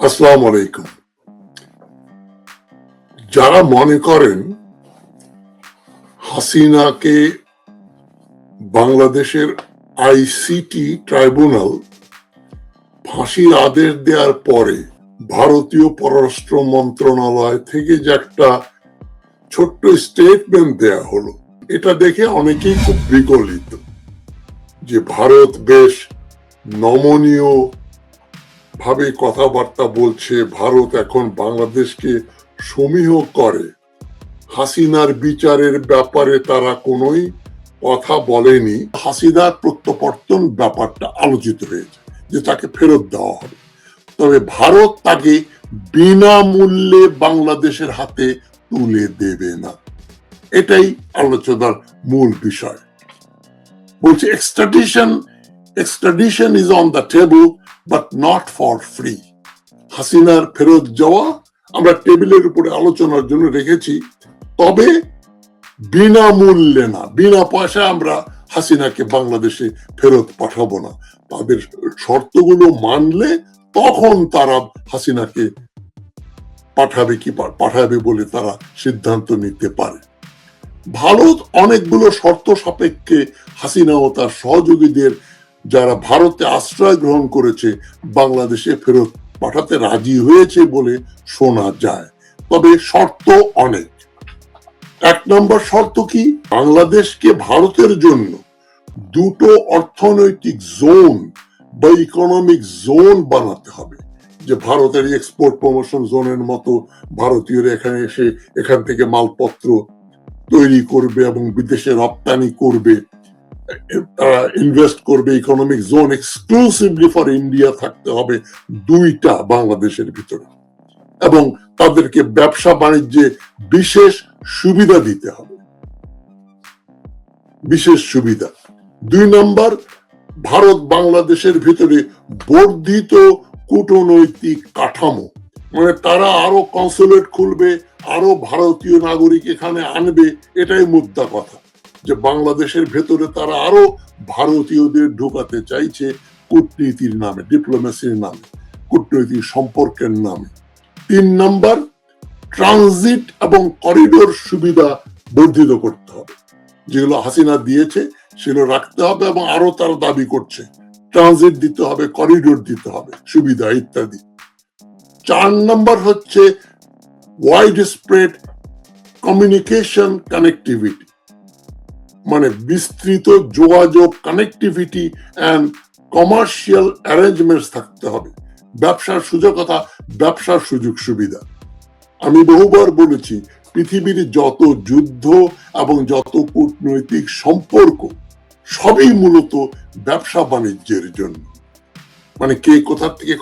আসসালামু আলাইকুম। যারা মনে করেন হাসিনাকে বাংলাদেশের আইসিটি ট্রাইব্যুনাল ফাঁসির আদেশ দেওয়ার পরে ভারতীয় পররাষ্ট্র মন্ত্রণালয় থেকে যে একটা ছোট্ট স্টেটমেন্ট দেয়া হলো, এটা দেখে অনেকেই খুব বিগলিত যে ভারত বেশ নমনীয় ভাবে কথাবার্তা বলছে, ভারত এখন বাংলাদেশকে সমীহ করে। হাসিনার বিচারের ব্যাপারে তারা কোনোই কথা বলেনি। হাসিনার প্রত্যাবর্তন ব্যাপারটা আলোচিত হয়েছে, যে তাকে ফেরত দেওয়া হবে। তবে ভারত তাকে বিনামূল্যে বাংলাদেশের হাতে তুলে দেবে না। এটাই আলোচনার মূল বিষয়। বলছে extradition extradition is on the table but not for free হাসিনার ফেরত যাওয়া আমরা টেবিলের উপরে আলোচনার জন্য রেখেছি, তবে বিনামূল্যে না। বিনা পয়সায় আমরা হাসিনাকে বাংলাদেশে ফেরত পাঠাবো না। তাদের শর্তগুলো মানলে তখন তারা হাসিনাকে পাঠাবে কি পাঠাবে বলে তারা সিদ্ধান্ত নিতে পারে। ভারত অনেকগুলো শর্ত সাপেক্ষে হাসিনা ও তার সহযোগীদের যারা ভারতে আশ্রয় গ্রহণ করেছে, বাংলাদেশে ফেরত পাঠাতে রাজি হয়েছে বলে শোনা যায়। তবে শর্ত অনেক। এক নম্বর শর্ত কি? বাংলাদেশকে ভারতের জন্য দুটো অর্থনৈতিক জোন বা ইকোনমিক জোন বানাতে হবে। যে ভারতের এক্সপোর্ট প্রমোশন জোনের মতো ভারতীয়রা এখানে এসে এখান থেকে মালপত্র তৈরি করবে এবং বিদেশে রপ্তানি করবে ইনভেস্ট করবে economic zone exclusively for India থাকতে হবে দুইটা বাংলাদেশের ভিতরে। এবং তাদেরকে ব্যবসা বাণিজ্যে বিশেষ সুবিধা দিতে হবে। বিশেষ সুবিধা। দুই নম্বর, ভারত বাংলাদেশের ভিতরে বর্ধিত কূটনৈতিক কাঠামো। মানে তারা আরও কনসুলেট খুলবে, আরও ভারতীয় নাগরিক এখানে আনবে, এটাই মুদ্রা কথা। যে বাংলাদেশের ভেতরে তারা আরও ভারতীয়দের ঢোকাতে চাইছে কূটনীতির নামে ডিপ্লোমেসির নামে, কূটনৈতিক সম্পর্কের নামে। তিন নম্বর ট্রানজিট এবং করিডোর সুবিধা বর্ধিত করতে হবে। যেগুলো হাসিনা দিয়েছে, সেগুলো রাখতে হবে এবং আরও তারা দাবি করছে। ট্রানজিট দিতে হবে করিডোর দিতে হবে, সুবিধা ইত্যাদি। চার নম্বর হচ্ছে ওয়াইড স্প্রেড কমিউনিকেশন কানেক্টিভিটি মানে বিস্তৃত যোগাযোগ কানেক্টিভিটি অ্যান্ড কমার্শিয়াল অ্যারেঞ্জমেন্টস থাকতে হবে। ব্যবসার সুযোগতা ব্যবসার সুযোগ সুবিধা। আমি বহুবার বলেছি, পৃথিবীর যত যুদ্ধ এবং যত কূটনৈতিক সম্পর্ক, সবই মূলত ব্যবসা বাণিজ্যের জন্য। মানে কে কোথা থেকে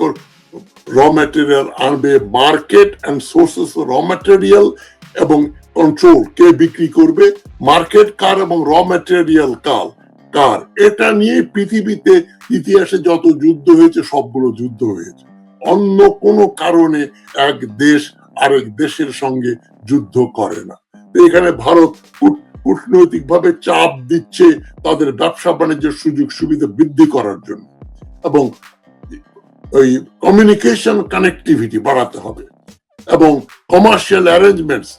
র ম্যাটেরিয়াল আনবে market and sources raw material এবং কন্ট্রোল কে বিক্রি করবে? মার্কেট কার এবং র ম্যাটেরিয়াল কার? কার? এটা নিয়ে পৃথিবীতে ইতিহাসে যত যুদ্ধ হয়েছে, সবগুলো যুদ্ধ হয়েছে। অন্য কোনো কারণে এক দেশ আরেক দেশের সঙ্গে যুদ্ধ করে না। এখানে ভারত কূট- কূটনৈতিকভাবে চাপ দিচ্ছে তাদের ব্যবসা বাণিজ্যের সুযোগ সুবিধা বৃদ্ধি করার জন্য। এবং ওই কমিউনিকেশন কানেক্টিভিটি বাড়াতে হবে। এবং কমার্শিয়াল অ্যারেঞ্জমেন্টস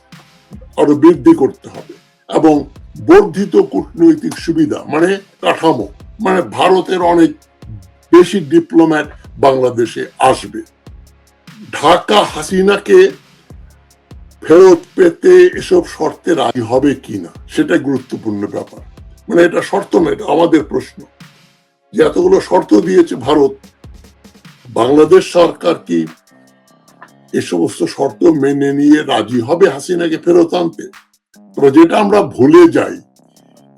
আরও বৃদ্ধি করতে হবে। এবং বর্ধিত কূটনৈতিক সুবিধা মানে কাঠামো মানে ভারতের অনেক বেশি ডিপ্লোম্যাট বাংলাদেশে আসবে। ঢাকা হাসিনাকে ফেরত পেতে এসব শর্তে রাজি হবে কিনা, সেটা গুরুত্বপূর্ণ ব্যাপার। মানে এটা শর্ত না এটা আমাদের প্রশ্ন। যে এতগুলো শর্ত দিয়েছে ভারত, বাংলাদেশ সরকার কি এ সমস্ত শর্ত মেনে নিয়ে রাজি হবে হাসিনাকে ফেরত আনতে। যেটা আমরা ভুলে যাই,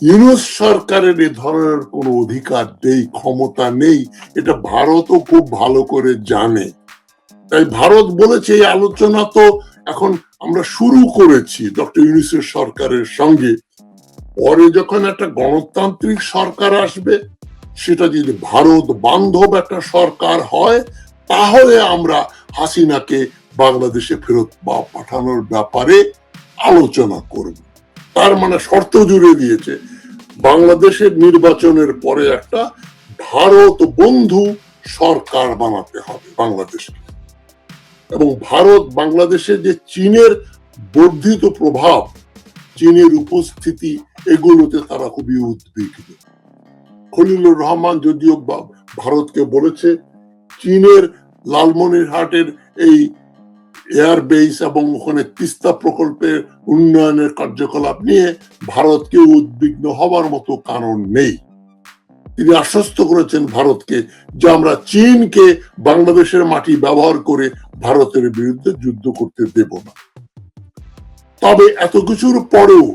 ইউনুস সরকারের এ ধরনের কোনো অধিকার নেই, ক্ষমতা নেই, এটা ভারতও খুব ভালো করে জানে। তাই ভারত বলেছে এই আলোচনা তো এখন আমরা শুরু করেছি ডক্টর ইউনুসের সরকারের সঙ্গে। পরে যখন একটা গণতান্ত্রিক সরকার আসবে, সেটা যদি ভারত বান্ধব একটা সরকার হয়, তাহলে আমরা হাসিনাকে বাংলাদেশে ফেরত বা পাঠানোর ব্যাপারে আলোচনা করব। তার মানে শর্ত জুড়ে দিয়েছে, বাংলাদেশের নির্বাচনের পরে একটা ভারত বন্ধু সরকার বানাতে হবে বাংলাদেশকে। এবং ভারত বাংলাদেশে যে চীনের বর্ধিত প্রভাব, চীনের উপস্থিতি, এগুলোতে তারা খুবই উদ্বিগ্ন। খলিলুর রহমান যদিও ভারতকে বলেছে, চীনের লালমনিরহাটের এই এয়ার বেস এবং ওখানে তিস্তা প্রকল্পের উন্নয়নের কার্যকলাপ নিয়ে ভারতকে উদ্বিগ্ন হওয়ার মতো কারণ নেই। তিনি আশ্বস্ত করেছেন ভারতকে যে আমরা চীনকে বাংলাদেশের মাটি ব্যবহার করে ভারতের বিরুদ্ধে যুদ্ধ করতে দেব না। তবে এত কিছুর পরেও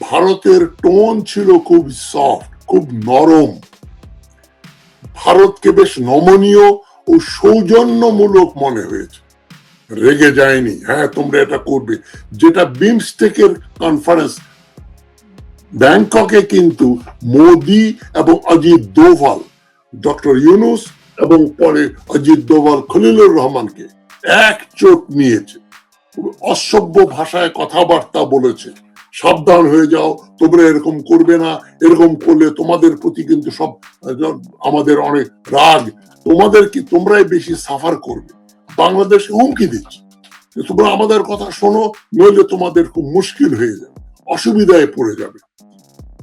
ভারতের টোন ছিল খুব সফট, খুব নরম। ভারতকে বেশ নমনীয় ও সৌজন্যমূলক মনে হয়েছে। রেগে যায়নি। হ্যাঁ তোমরা এটা করবে। যেটা বিমস্টেকের কনফারেন্স ব্যাংককে কিন্তু মোদি এবং অজিত দোভাল, ডক্টর ইউনুস এবং পরে অজিত দোভাল খলিলুর রহমানকে এক চোট নিয়েছে। অসভ্য ভাষায় কথাবার্তা বলেছে। সাবধান হয়ে যাও, তোমরা এরকম করবে না। এরকম করলে তোমাদের প্রতি কিন্তু সব, আমাদের অনেক রাগ। তোমাদের কি তোমরাই বেশি সাফার করবে? বাংলাদেশ হুমকি দিচ্ছে। তোমরা আমাদের কথা শোনো নইলে তোমাদের খুব মুশকিল হয়ে যাবে অসুবিধায় পড়ে যাবে।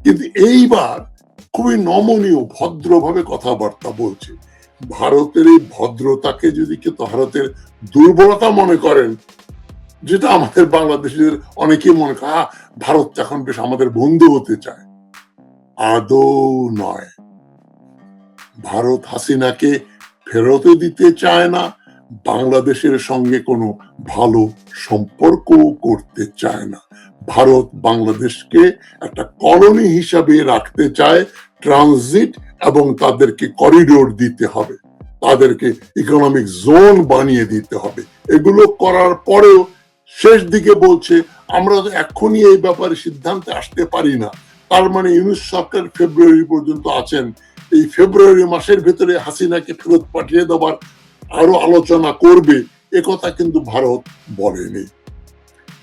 কিন্তু এইবার খুবই নমনীয় ভদ্রভাবে কথাবার্তা বলছে। ভারতের এই ভদ্রতাকে যদি কেউ ভারতের দুর্বলতা মনে করেন যেটা আমাদের বাংলাদেশের অনেকেই মনে করে "আহ, ভারত এখন বেশ আমাদের বন্ধু হতে চায়। আদৌ নয়। ভারত হাসিনাকে ফেরতে দিতে চায় না বাংলাদেশের সঙ্গে কোনো ভালো সম্পর্ক করতে চায় না। ভারত বাংলাদেশকে একটা কলোনি হিসাবে রাখতে চায় ট্রানজিট এবং তাদেরকে করিডোর দিতে হবে। তাদেরকে ইকোনমিক জোন বানিয়ে দিতে হবে। এগুলো করার পরেও শেষ দিকে বলছে, আমরা এখনই এই ব্যাপারে সিদ্ধান্তে আসতে পারি না। তার মানে ইউনুস সরকার ফেব্রুয়ারি পর্যন্ত আছেন। এই ফেব্রুয়ারি মাসের ভেতরে হাসিনাকে ফেরত পাঠিয়ে দেওয়ার আরও আলোচনা করবে কথা কিন্তু ভারত বলেনি।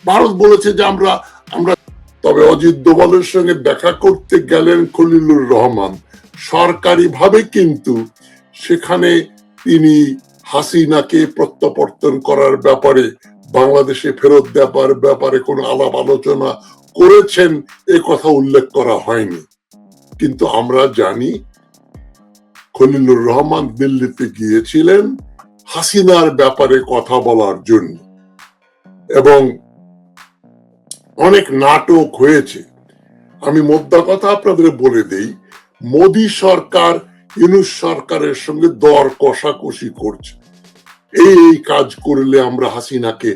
ভারত বলেছে যে আমরা আমরা, তবে অজিত দোভালের সঙ্গে দেখা করতে গেলেন খলিলুর রহমান। সরকারিভাবে কিন্তু সেখানে তিনি হাসিনাকে প্রত্যাবর্তন করার ব্যাপারে, বাংলাদেশে ফেরত দেওয়ার ব্যাপারে কোনো আলাপ আলোচনা করেছেন, এ কথা উল্লেখ করা হয়নি। কিন্তু আমরা জানি, খলিলুর রহমান দিল্লিতে গিয়েছিলেন হাসিনার ব্যাপারে কথা বলার জন্য। এবং অনেক নাটক হয়েছে। আমি মোদ্দা কথা আপনাদের বলে দেই, মোদী সরকার ইউনুস সরকারের সঙ্গে দর কষাকষি করছে। এই এই কাজ করলে আমরা হাসিনাকে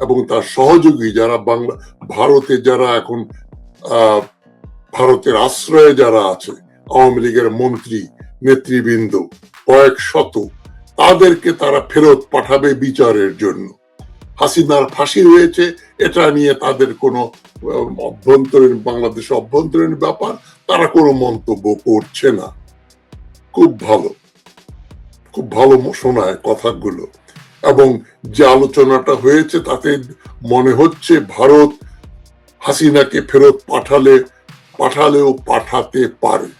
এবং তার সহযোগী যারা বাংলা, ভারতে যারা এখন ভারতের আশ্রয়ে যারা আছে, আওয়ামী লীগের মন্ত্রী, নেতৃবৃন্দ, কয়েক শত তাদেরকে তারা ফেরত পাঠাবে বিচারের জন্য। হাসিনার ফাঁসি হয়েছে এটা নিয়ে তাদের কোনো অভ্যন্তরীণ, বাংলাদেশ অভ্যন্তরীণ ব্যাপার তারা কোনো মন্তব্য করছে না। খুব ভালো খুব ভালো শোনায় কথাগুলো। এবং যে আলোচনাটা হয়েছে তাতে মনে হচ্ছে ভারত হাসিনাকে ফেরত পাঠালে, পাঠালেও পাঠাতে পারে।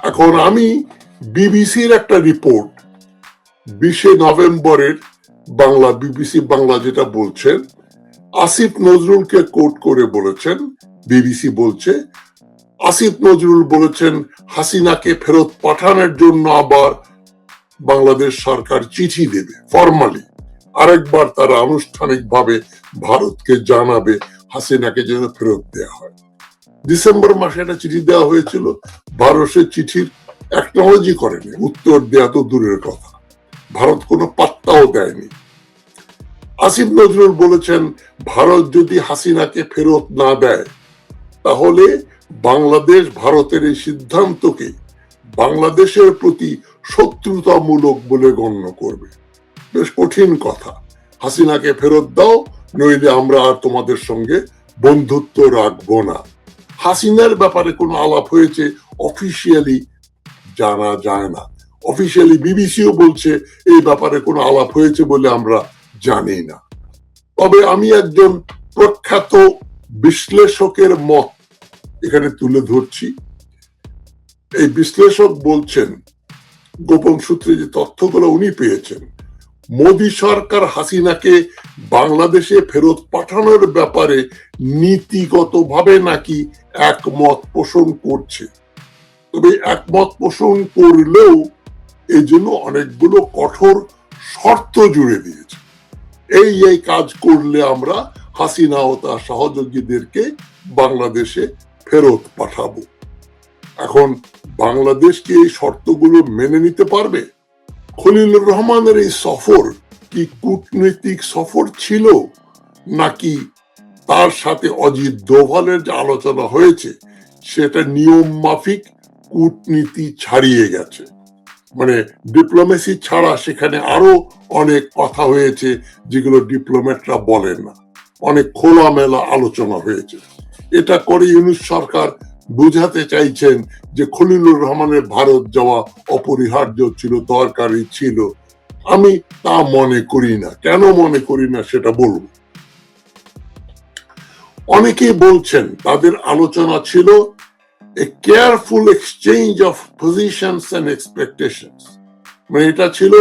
এখন আমি বিবিসির একটা রিপোর্ট, বিশে নভেম্বরের বাংলা, বিবিসি বাংলা যেটা বলছেন, আসিফ নজরুলকে কোট করে বলেছেন, বিবিসি বলছে, আসিফ নজরুল বলেছেন হাসিনাকে ফেরত পাঠানোর জন্য আবার বাংলাদেশ সরকার চিঠি দেবে ফর্মালি আরেকবার তারা আনুষ্ঠানিকভাবে ভারতকে জানাবে হাসিনাকে যেন ফেরত দেওয়া হয়। ডিসেম্বর মাসে একটা চিঠি দেওয়া হয়েছিল ভারত সে চিঠির একনোলজি করেনি। উত্তর দেওয়া তো দূরের কথা। ভারত কোনো পাত্তাও দেয়নি। আসিফ নজরুল বলেছেন, ভারত যদি হাসিনাকে ফেরত না দেয়, তাহলে বাংলাদেশ ভারতের এই সিদ্ধান্তকে বাংলাদেশের প্রতি শত্রুতামূলক বলে গণ্য করবে। বেশ কঠিন কথা। হাসিনাকে ফেরত দাও, নইলে আমরা আর তোমাদের সঙ্গে বন্ধুত্ব রাখব না। হাসিনার ব্যাপারে কোনো আলাপ হয়েছে অফিসিয়ালি জানা যায় না। অফিসিয়ালি বিবিসিও বলছে, এই ব্যাপারে কোনো আলাপ হয়েছে বলে আমরা জানি না। তবে আমি একজন প্রখ্যাত বিশ্লেষকের মত এখানে তুলে ধরছি। এই বিশ্লেষক বলছেন, গোপন সূত্রে যে তথ্যগুলো উনি পেয়েছেন, মোদী সরকার হাসিনাকে বাংলাদেশে ফেরত পাঠানোর ব্যাপারে নীতিগতভাবে নাকি একমত পোষণ করছে? তবে একমত পোষণ করলেও এই জন্য অনেকগুলো কঠোর শর্ত জুড়ে দিয়েছে। এই এই কাজ করলে আমরা হাসিনা ও তার সহযোগীদেরকে বাংলাদেশে ফেরত পাঠাবো। এখন বাংলাদেশ কি এই শর্তগুলো মেনে নিতে পারবে? খলিলুর রহমানের এই সফর কি কূটনৈতিক সফর ছিল, নাকি তার সাথে অজিত দোভালের যে আলোচনা হয়েছে, সেটা নিয়ম মাফিক কূটনীতি ছাড়িয়ে গেছে। মানে ডিপ্লোমেসি ছাড়া সেখানে আরও অনেক কথা হয়েছে যেগুলো ডিপ্লোমেটরা বলেন না। অনেক খোলামেলা আলোচনা হয়েছে। এটা করে ইউনুস সরকার বুঝাতে চাইছেন যে খলিলুর রহমানের ভারত যাওয়া অপরিহার্য ছিল দরকারি ছিল। আমি তা মনে করি না। কেন মনে করি না সেটা বলব। অনেকেই বলছেন, তাদের আলোচনা ছিল a careful exchange of positions and expectations মানে এটা ছিল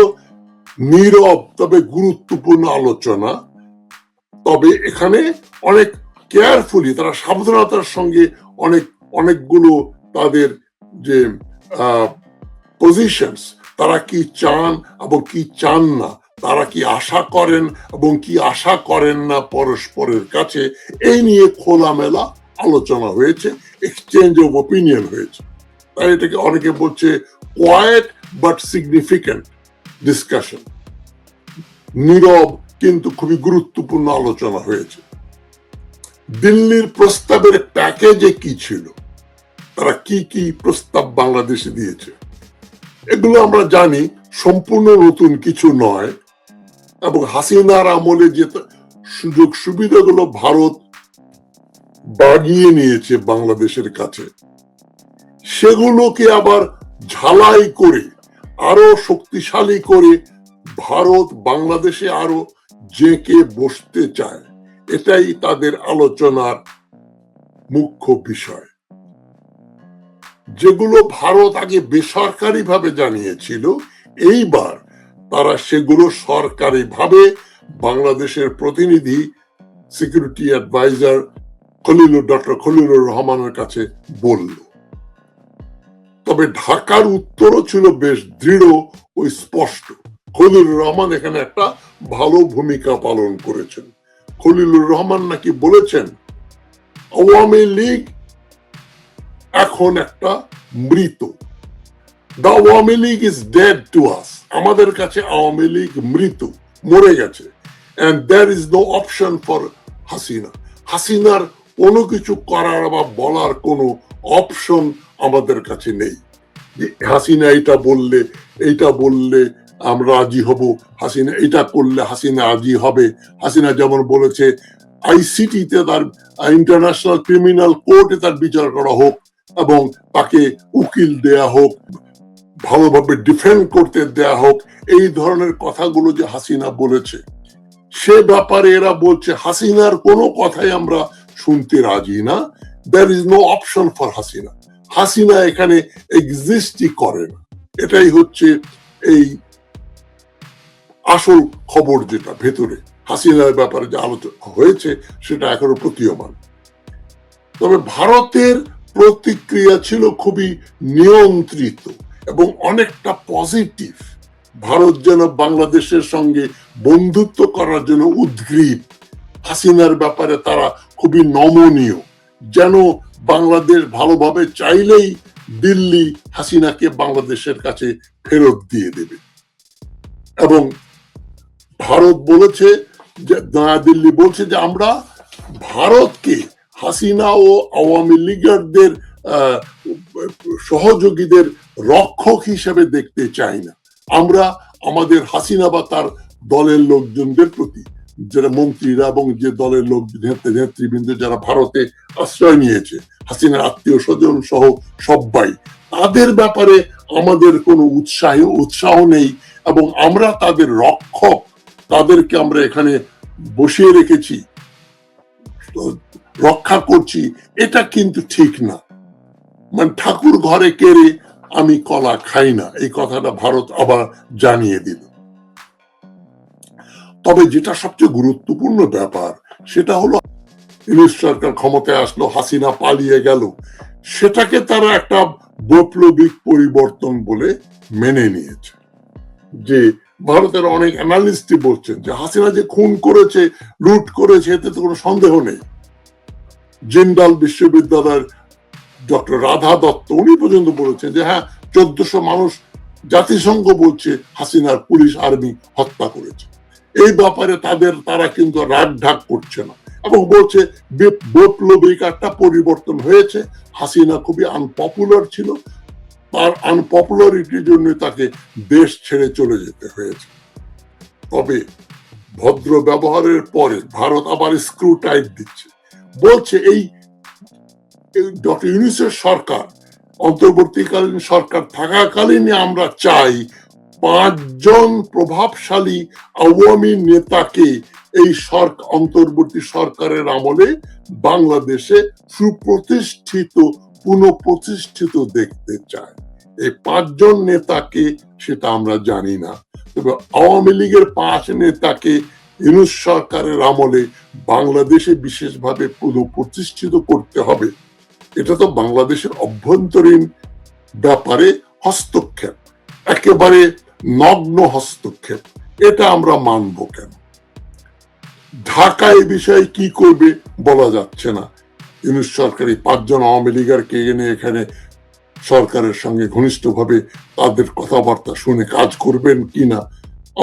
নীরব, তবে গুরুত্বপূর্ণ আলোচনা। তবে এখানে অনেক কেয়ারফুলি তারা সাবধানতার সঙ্গে অনেক, অনেকগুলো তাদের যে পজিশনস তারা কি চান এবং কি চান না, তারা কি আশা করেন এবং কি আশা করেন না পরস্পরের কাছে, এই নিয়ে খোলামেলা আলোচনা হয়েছে। এক্সচেঞ্জ অফ ওপিনিয়ন হয়েছে তাই এটাকে অনেকে বলছে কোয়াইট বাট সিগনিফিক্যান্ট ডিসকাশন নীরব কিন্তু খুবই গুরুত্বপূর্ণ আলোচনা হয়েছে। দিল্লির প্রস্তাবের প্যাকেজে কি ছিল? তারা কি কি প্রস্তাব বাংলাদেশে দিয়েছে? এগুলো আমরা জানি, সম্পূর্ণ নতুন কিছু নয়। এবং হাসিনার আমলে যে সুযোগ সুবিধাগুলো ভারত বাগিয়ে নিয়েছে বাংলাদেশের কাছে। সেগুলোকে আবার ঝালাই করে, আরও শক্তিশালী করে ভারত বাংলাদেশে আরও জেঁকে বসতে চায়। এটাই তাদের আলোচনার মুখ্য বিষয়। যেগুলো ভারত আগে বেসরকারি ভাবে জানিয়েছিল, এইবার তারা সেগুলো সরকারি ভাবে বাংলাদেশের প্রতিনিধি, security adviser Khalilur, doctor Khalilur রহমানের কাছে বলল, তবে ঢাকার উত্তরও ছিল বেশ দৃঢ় ও স্পষ্ট। খলিলুর রহমান এখানে একটা ভালো ভূমিকা পালন করেছেন। খলিলুর রহমান নাকি বলেছেন, আওয়ামী লীগ এখন একটা মৃত। The Awami League is dead to us আমাদের কাছে আওয়ামী লীগ মৃত, মরে গেছে। And there is no option for Hasina. হাসিনার কোনো কিছু করার বা বলার কোনো অপশন আমাদের কাছে নেই। যে হাসিনা এটা বললে, এইটা বললে আমরা রাজি হব, হাসিনা এটা করলে হাসিনা রাজি হবে। হাসিনা যেমন বলেছে আইসিটিতে তার ইন্টারন্যাশনাল ক্রিমিনাল কোর্টে তার বিচার করা হোক এবং তাকে উকিল দেয়া হোক, ভালোভাবে ডিফেন্ড করতে দেয়া হোক, এই ধরনের কথাগুলো যে হাসিনা বলেছে, সে ব্যাপারে এরা বলছে হাসিনার কোনো কথাই আমরা শুনতে রাজি না। There is no option for Hasina Hasina এখানে এক্সিস্টই করে না। এটাই হচ্ছে এই আসল খবর যেটা ভেতরে। হাসিনার ব্যাপারে যে আলোচনা হয়েছে, সেটা এখনও প্রতীয়মান। তবে ভারতের প্রতিক্রিয়া ছিল খুবই নিয়ন্ত্রিত এবং অনেকটা পজিটিভ ভারত যেন বাংলাদেশের সঙ্গে বন্ধুত্ব করার জন্য উদ্গ্রীব। হাসিনার ব্যাপারে তারা খুবই নমনীয়। যেন বাংলাদেশ ভালোভাবে চাইলেই দিল্লি হাসিনাকে বাংলাদেশের কাছে ফেরত দিয়ে দেবে। এবং ভারত বলেছে যে দিল্লি বলছে যে, আমরা ভারতকে হাসিনা ও আওয়ামী লীগারদের সহযোগীদের রক্ষক হিসেবে দেখতে চাই না। আমরা আমাদের হাসিনা বা তার দলের লোকজনদের প্রতি যারা মন্ত্রীরা এবং যে দলের লোক নেতৃবৃন্দ যারা ভারতে আশ্রয় নিয়েছে, হাসিনার আত্মীয় স্বজন সহ সবাই তাদের ব্যাপারে আমাদের কোনো উৎসাহ উৎসাহ নেই এবং আমরা তাদের রক্ষক, তাদেরকে আমরা এখানে বসিয়ে রেখেছি রক্ষা করছি, এটা কিন্তু ঠিক না। মানে ঠাকুর ঘরে কেড়ে আমি কলা খাই না, এই কথাটা ভারত আবার জানিয়ে দিল। তবে যেটা সবচেয়ে গুরুত্বপূর্ণ ব্যাপার, সেটা হলো ইউনিশ সরকার ক্ষমতায় আসলো, হাসিনা পালিয়ে গেল। সেটাকে তারা একটা বৈপ্লবিক পরিবর্তন বলে মেনে নিয়েছে। যে ভারতের অনেক অ্যানালিস্টই বলছেন যে হাসিনা যে খুন করেছে, লুট করেছে, এতে তো কোনো সন্দেহ নেই। জিন্দাল বিশ্ববিদ্যালয়ের ডক্টর রাধা দত্ত, উনি পর্যন্ত বলেছেন যে হ্যাঁ চোদ্দশো মানুষ জাতিসংঘ বলছে হাসিনার পুলিশ আর্মি হত্যা করেছে। এই ব্যাপারে তাদের, তারা কিন্তু রাগ ঢাক করছে না। এবং বলছে বৈপ্লবিক একটা পরিবর্তন হয়েছে। হাসিনা খুবই আনপপুলার ছিল। তার আনপপুলারিটির জন্য তাকে দেশ ছেড়ে চলে যেতে হয়েছে। তবে ভদ্র ব্যবহারের পরে ভারত আবার স্ক্রু টাইট দিচ্ছে। বলছে এই ডক্টর ইউনিসের সরকার, অন্তর্বর্তীকালীন সরকার থাকাকালীনই আমরা চাই পাঁচজন প্রভাবশালী আওয়ামী নেতাকে এই সরকার অন্তর্বর্তী সরকারের আমলে বাংলাদেশে সুপ্রতিষ্ঠিত, পুনঃপ্রতিষ্ঠিত দেখতে চায়। এই পাঁচজন নেতাকে সেটা আমরা জানি না। তবে আওয়ামী লীগের পাঁচ নেতাকে ইউনুস সরকারের আমলে বাংলাদেশে বিশেষভাবে পুনঃপ্রতিষ্ঠিত করতে হবে। এটা তো বাংলাদেশের অভ্যন্তরীণ ব্যাপারে হস্তক্ষেপ। একেবারে নগ্ন হস্তক্ষেপ, এটা আমরা মানব কেন? ঢাকা এই বিষয়ে কি করবে বলা যাচ্ছে না। ইউনুস সরকার পাঁচজন আওয়ামী লীগারকে এনে এখানে সরকারের সঙ্গে ঘনিষ্ঠভাবে তাদের কথাবার্তা শুনে কাজ করবেন কিনা,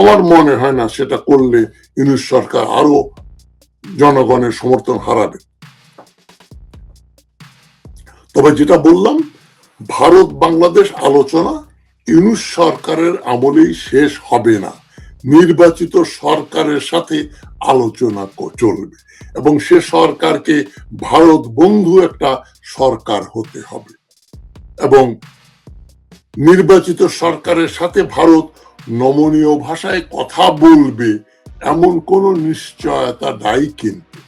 আমার মনে হয় না সেটা করলে ইউনুস সরকার আরও জনগণের সমর্থন হারাবে। তবে যেটা বললাম ভারত বাংলাদেশ আলোচনা ইউনুস সরকারের আমলেই শেষ হবে না। নির্বাচিত সরকারের সাথে আলোচনা চলবে এবং সে সরকারকে ভারত বন্ধু একটা সরকার হতে হবে এবং নির্বাচিত সরকারের সাথে ভারত নমনীয় ভাষায় কথা বলবে এমন কোন নিশ্চয়তা নাই কিন্তু।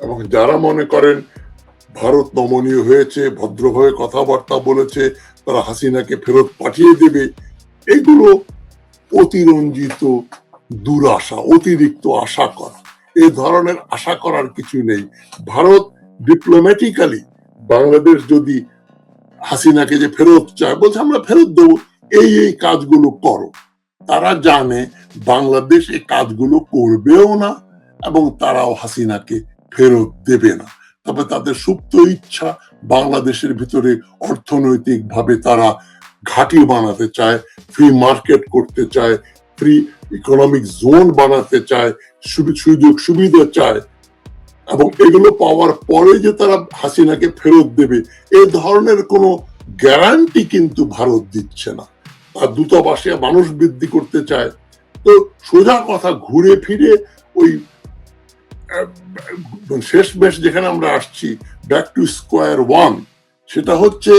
এবং যারা মনে করেন ভারত নমনীয় হয়েছে, ভদ্রভাবে কথাবার্তা বলেছে তারা হাসিনাকে ফেরত পাঠিয়ে দেবে। এগুলো অতিরঞ্জিত দুরাশা, অতিরিক্ত আশা করা। এই ধরনের আশা করার কিছু নেই। ভারত ডিপ্লোম্যাটিক্যালি বাংলাদেশ যদি হাসিনাকে যে ফেরত চায়, বলছে আমরা ফেরত দেবো, এই এই কাজগুলো করো। তারা জানে বাংলাদেশ এই কাজগুলো করবেও না এবং তারাও হাসিনাকে ফেরত দেবে না। তবে তাদের সুপ্ত ইচ্ছা বাংলাদেশের ভিতরে অর্থনৈতিক ভাবে তারা ঘাঁটি বানাতে চায় ফ্রি মার্কেট করতে চায় ফ্রি ইকোনমিক জোন বানাতে চায় সুযোগ সুবিধা চায় এবং এগুলো পাওয়ার পরে যে তারা হাসিনাকে ফেরত দেবে, এ ধরনের কোনো গ্যারান্টি কিন্তু ভারত দিচ্ছে না। আর দূতাবাসে মানুষ বৃদ্ধি করতে চায়। তো সোজা কথা, ঘুরে ফিরে ওই শেষ বেশ যেখানে আমরা আসছি ব্যাক টু স্কোয়ার ওয়ান সেটা হচ্ছে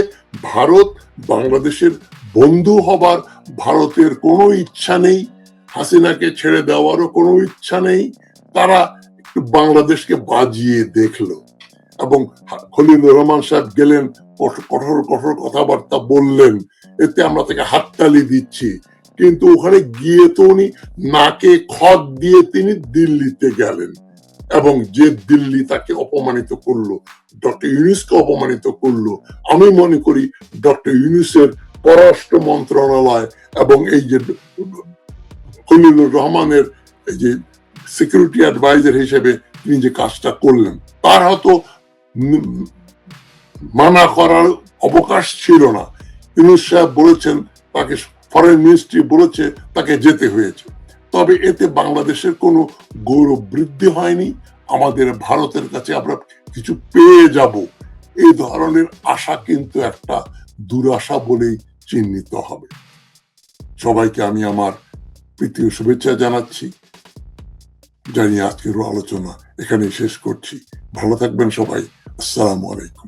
ভারত বাংলাদেশের বন্ধু হবার ভারতের কোনো ইচ্ছা নেই, হাসিনাকে ছেড়ে দেওয়ারও কোনো ইচ্ছা নেই, তারা একটু বাংলাদেশকে বাজিয়ে দেখল। এবং খলিলুর রহমান সাহেব গেলেন কঠোর কঠোর কথাবার্তা বললেন, এতে আমরা তাকে হাততালি দিচ্ছি। কিন্তু ওখানে গিয়ে তো উনি নাকে খত দিয়ে তিনি দিল্লিতে গেলেন। এবং যে দিল্লি তাকে অপমানিত করল, ডক্টর ইউনুসকে অপমানিত করল, আমি মনে করি ডক্টর ইউনুসের পররাষ্ট্র মন্ত্রণালয় এবং এই যে খলিলুর রহমানের এই যে সিকিউরিটি অ্যাডভাইজার হিসেবে তিনি যে কাজটা করলেন, তার হয়তো মানা করার অবকাশ ছিল না। ইউনুস সাহেব বলেছেন, তাকে ফরেন মিনিস্ট্রি বলেছে, তাকে যেতে হয়েছে। তবে এতে বাংলাদেশের কোনো গৌরব বৃদ্ধি হয়নি। আমাদের ভারতের কাছে আমরা কিছু পেয়ে যাব। এই ধরনের আশা কিন্তু একটা দুরাশা বলেই চিহ্নিত হবে। সবাইকে আমি আমার প্রীতীয় শুভেচ্ছা জানাচ্ছি। জানিয়ে আজকের আলোচনা এখানে শেষ করছি। ভালো থাকবেন সবাই। আসসালামু আলাইকুম।